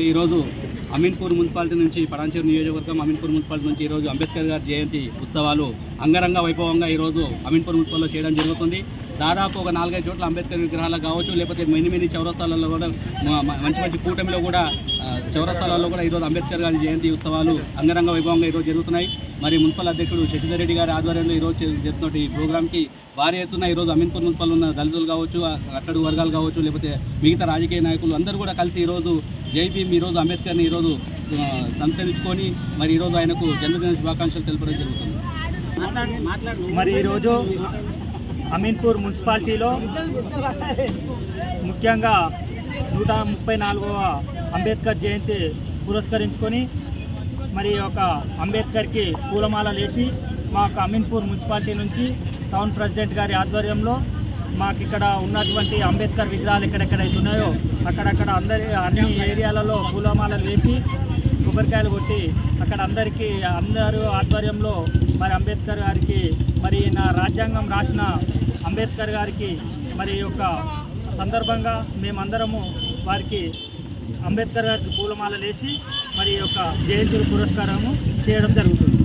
మరి ఈరోజు అమీన్పూర్ మున్సిపాలిటీ నుంచి పటాన్చేరు నియోజకవర్గం అమీన్పూర్ మున్సిపాలిటీ నుంచి ఈరోజు అంబేద్కర్ గారి జయంతి ఉత్సవాలు అంగరంగ వైభవంగా ఈరోజు అమీన్పూర్ మున్సిపాల్లో చేయడం జరుగుతుంది. దాదాపు ఒక నాలుగైదు చోట్ల అంబేద్కర్ విగ్రహాలు కావచ్చు లేకపోతే మిని మిని చౌరస్తాలలో కూడా మంచి మంచి కూటమిలో కూడా చౌరస్థలాల్లో కూడా ఈరోజు అంబేద్కర్ గారి జయంతి ఉత్సవాలు అంగరంగ వైభవంగా ఈరోజు జరుగుతున్నాయి. మరి మున్సిపల్ అధ్యక్షుడు శశిధర్ రెడ్డి గారి ఆధ్వర్యంలో ఈరోజు జరుగుతున్న ఈ ప్రోగ్రామ్కి భారీ ఎత్తున ఈరోజు అమీన్పూర్ మున్సిపల్ ఉన్న దళితులు కావచ్చు అట్టడు వర్గాలు కావచ్చు లేకపోతే మిగతా రాజకీయ నాయకులు అందరూ కూడా కలిసి ఈరోజు జై భీమ్ ఈరోజు అంబేద్కర్ని ఈరోజు సంస్కరించుకొని మరి ఈరోజు ఆయనకు జన్మదిన శుభాకాంక్షలు తెలపడం జరుగుతుంది. మరి ఈరోజు అమీన్పూర్ మున్సిపాలిటీలో ముఖ్యంగా నూట ముప్పై నాలుగవ అంబేద్కర్ జయంతి పురస్కరించుకొని మరి ఒక అంబేద్కర్కి పూలమాల లేచి మా అమీన్పూర్ మున్సిపాలిటీ నుంచి టౌన్ ప్రెసిడెంట్ గారి ఆధ్వర్యంలో మాకు ఇక్కడ ఉన్నటువంటి అంబేద్కర్ విగ్రహాలు ఎక్కడెక్కడైతే ఉన్నాయో అక్కడక్కడ అందరి అన్ని ఏరియాలలో పూలమాలలు వేసి కొబ్బరికాయలు కొట్టి అక్కడ అందరికీ అందరూ ఆధ్వర్యంలో మరి అంబేద్కర్ గారికి మరి నా రాజ్యాంగం రాసిన అంబేద్కర్ గారికి మరి యొక్క సందర్భంగా మేమందరము వారికి అంబేద్కర్ గారికి పూలమాలలు వేసి మరి యొక్క జయంతి పురస్కారము చేయడం జరుగుతుంది.